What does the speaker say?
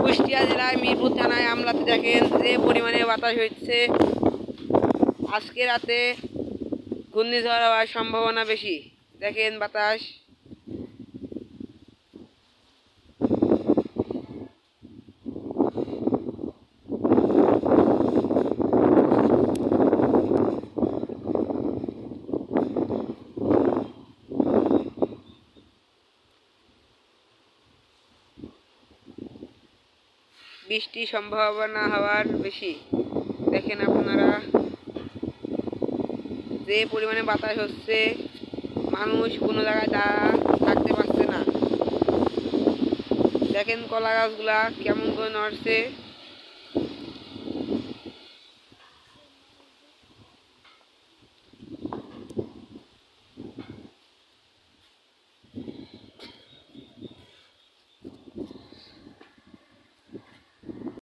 কুষ্টিয়া জেলায়, মিরপুর থানায় আমলাতে দেখেন যে পরিমাণে বাতাস হচ্ছে আজকে রাতে ঘূর্ণিঝড় হওয়ার সম্ভাবনা বেশি। দেখেন বাতাস। বৃষ্টির সম্ভাবনা হওয়ার বেশি। দেখেন আপনারা যে পরিমাণে বাতাস হচ্ছে, মানুষ কোনো জায়গায় দাঁড়া থাকতে পারছে না। দেখেন কলা গাছগুলা কেমন করে নড়ছে।